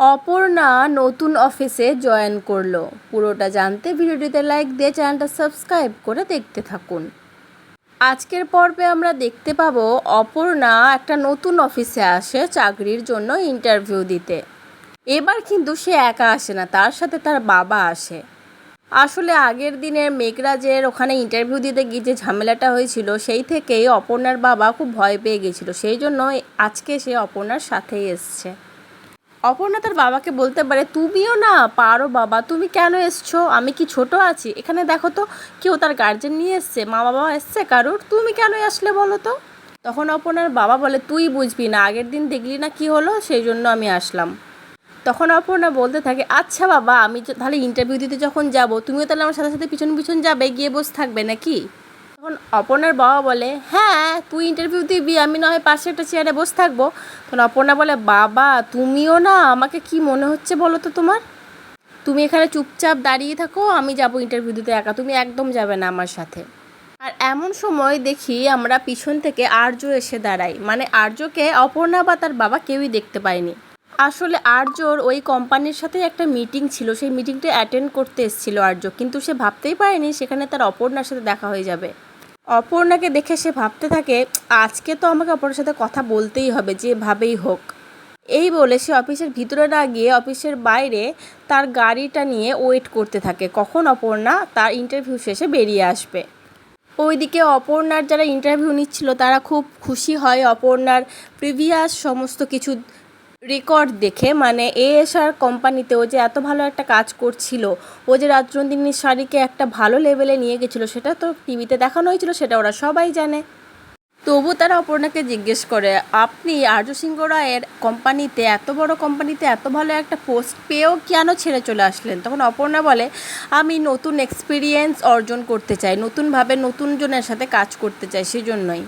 অপর্ণা নতুন অফিসে জয়েন করল। পুরোটা জানতে ভিডিওটিতে লাইক দিয়ে চ্যানেলটা সাবস্ক্রাইব করে দেখতে থাকুন। আজকের পর্বে আমরা দেখতে পাবো অপর্ণা একটা নতুন অফিসে আসে চাকরির জন্য ইন্টারভিউ দিতে। এবার কিন্তু সে একা আসে না, তার সাথে তার বাবা আসে। আসলে আগের দিনের মেঘরাজের ওখানে ইন্টারভিউ দিতে গিয়ে যে ঝামেলাটা হয়েছিল, সেই থেকেই অপর্ণার বাবা খুব ভয় পেয়ে গেছিল। সেই জন্য আজকে সে অপর্ণার সাথেই এসছে। অপর্ণা তার বাবাকে বলতে পারে, তুমিও না, পারো বাবা, তুমি কেন এসছো? আমি কি ছোট আছি? এখানে দেখো তো, কেউ তার গার্জেন নিয়ে এসছে মা বাবা এসছে, কারোর? তুমি কেন আসলে বলো তো? তখন অপর্ণার বাবা বলে, তুই বুঝবি না, আগের দিন দেখলি না কি হলো, সেই জন্য আমি আসলাম। তখন অপর্ণা বলতে থাকে আচ্ছা বাবা, আমি তাহলে ইন্টারভিউ দিতে যখন যাব, তুমিও তাহলে আমার সাথে সাথে পিছন পিছন যাবে, গিয়ে বসে থাকবে নাকি? তখন অপর্ণার বাবা বলে হ্যাঁ তুই ইন্টারভিউ দিবি, আমি না হয় পাশে একটা চেয়ারে বসে থাকব। তখন অপর্ণা বলে, বাবা, তুমিও না, আমাকে কি মনে হচ্ছে বলো তো তোমার? তুমি এখানে চুপচাপ দাঁড়িয়ে থাকো, আমি যাব ইন্টারভিউ দিতে একা, তুমি একদম যাবে না আমার সাথে। আর এমন সময় দেখি আমরা পিছন থেকে আর্য এসে দাঁড়াই মানে আর্যকে অপর্ণা বা তার বাবা কেউই দেখতে পায়নি। আসলে আর্যর ওই কোম্পানির সাথে একটা মিটিং ছিল, সেই মিটিংটা অ্যাটেন্ড করতে এসেছিল আর্য। কিন্তু সে ভাবতেই পারেনি সেখানে তার অপর্ণার সাথে দেখা হয়ে যাবে। অপর্ণাকে দেখে সে ভাবতে থাকে, আজকে তো আমাকে অপর্ণার সাথে কথা বলতেই হবে, যেভাবেই হোক। এই বলে সে অফিসের ভিতরে না গিয়ে অফিসের বাইরে তার গাড়িটা নিয়ে ওয়েট করতে থাকে। কখন অপর্ণা তার ইন্টারভিউ শেষে বেরিয়ে আসবে? ওইদিকে অপর্ণার যারা ইন্টারভিউ নিচ্ছিল, তারা খুব খুশি হয়। অপর্ণার প্রিভিয়াস সমস্ত কিছু রেকর্ড দেখে মানে এএসআর কোম্পানিতে ও যে এত ভালো একটা কাজ করছিল, ও যে রাজনন্দিনী শাড়িকে একটা ভালো লেভেলে নিয়ে গেছিল, সেটা তো টিভিতে দেখানো হয়েছিল, সেটা ওরা সবাই জানে। তবু তারা অপর্ণাকে জিজ্ঞেস করে, আপনি আর্য সিংহ রায়ের কোম্পানিতে এত বড় কোম্পানিতে এত ভালো একটা পোস্ট পেয়েও কেন ছেড়ে চলে আসলেন? তখন অপর্ণা বলে, আমি নতুন এক্সপিরিয়েন্স অর্জন করতে চাই, নতুনভাবে নতুন জনের সাথে কাজ করতে চাই সেই জন্যই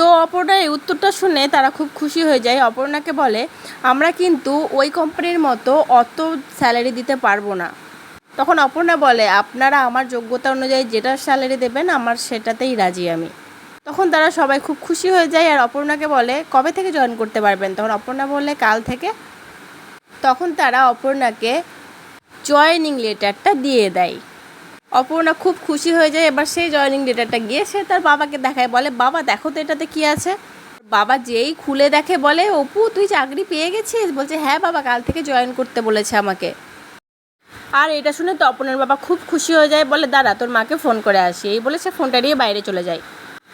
তো অপর্ণা এই উত্তরটা শুনে তারা খুব খুশি হয়ে যায়। অপর্ণাকে বলে, আমরা কিন্তু ওই কোম্পানির মতো অত স্যালারি দিতে পারব না। তখন অপর্ণা বলে, আপনারা আমার যোগ্যতা অনুযায়ী যেটা স্যালারি দেবেন, আমার সেটাতেই রাজি আমি। তখন তারা সবাই খুব খুশি হয়ে যায় আর অপর্ণাকে বলে, কবে থেকে জয়েন করতে পারবেন? তখন অপর্ণা বলে, কাল থেকে। তখন তারা অপর্ণাকে জয়েনিং লেটারটা দিয়ে দেয়। অপর্ণা খুব খুশি হয়ে যায়। এবার সেই জয়েনিং লেটারটা গিয়ে সে তার বাবাকে দেখায়, বলে, বাবা, দেখো তো এটাতে কি আছে? বাবা যেই খুলে দেখে বলে, অপু, তুই চাকরি পেয়ে গেছিস? বলছে হ্যাঁ বাবা, কাল থেকে জয়েন করতে বলেছে আমাকে। আর এটা শুনে তো তপনের বাবা খুব খুশি হয়ে যায়, বলে, দাঁড়া, তোর মাকে ফোন করে আসি। এই বলে সে ফোনটা নিয়ে বাইরে চলে যায়।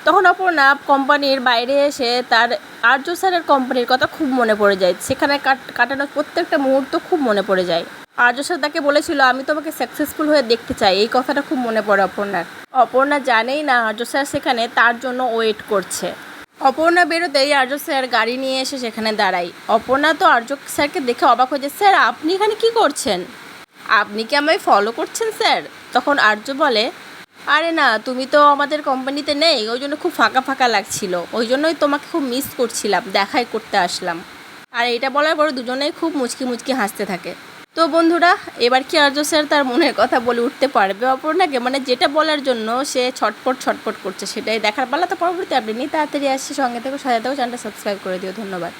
তখন অপর্ণা কোম্পানির বাইরে এসে তার আর্য স্যারের কোম্পানির কথা খুব মনে পড়ে যায়। সেখানে কাট- কাটানো প্রত্যেকটা মুহূর্ত খুব মনে পড়ে যায়। আর্য স্যার তাকে বলেছিল, আমি তোমাকে সাকসেসফুল হয়ে দেখতে চাই। এই কথাটা খুব মনে পড়ে অপর্ণার। অপর্ণা জানেই না আর্য স্যার সেখানে তার জন্য ওয়েট করছে। অপর্ণা বেরোতেই আর্য স্যার গাড়ি নিয়ে এসে সেখানে দাঁড়ায়। অপর্ণা তো আর্য স্যারকে দেখে অবাক হয়ে যায় স্যার, আপনি এখানে কি করছেন? আপনি কি আমায় ফলো করছেন, স্যার? তখন আর্য বলে, আরে না, তুমি তো আমাদের কোম্পানিতে নেই, ওই জন্য খুব ফাঁকা ফাঁকা লাগছিল। ওই জন্যই তোমাকে খুব মিস করছিলাম, দেখাই করতে আসলাম। আর এটা বলার পরে দুজনেই খুব মুচকি মুচকি হাসতে থাকে। তো বন্ধুরা, এবার কি আর্য স্যার তার মনের কথা বলে উঠতে পারবে অপর্ণাকে? মানে যেটা বলার জন্য সে ছটপট ছটপট করছে সেটাই দেখার পালা। তো পরবর্তী আপনি নিয়ে তাড়াতাড়ি আসছে সঙ্গে থেকে, সাথে থেকেও চ্যানেলটা সাবস্ক্রাইব করে দিও। ধন্যবাদ।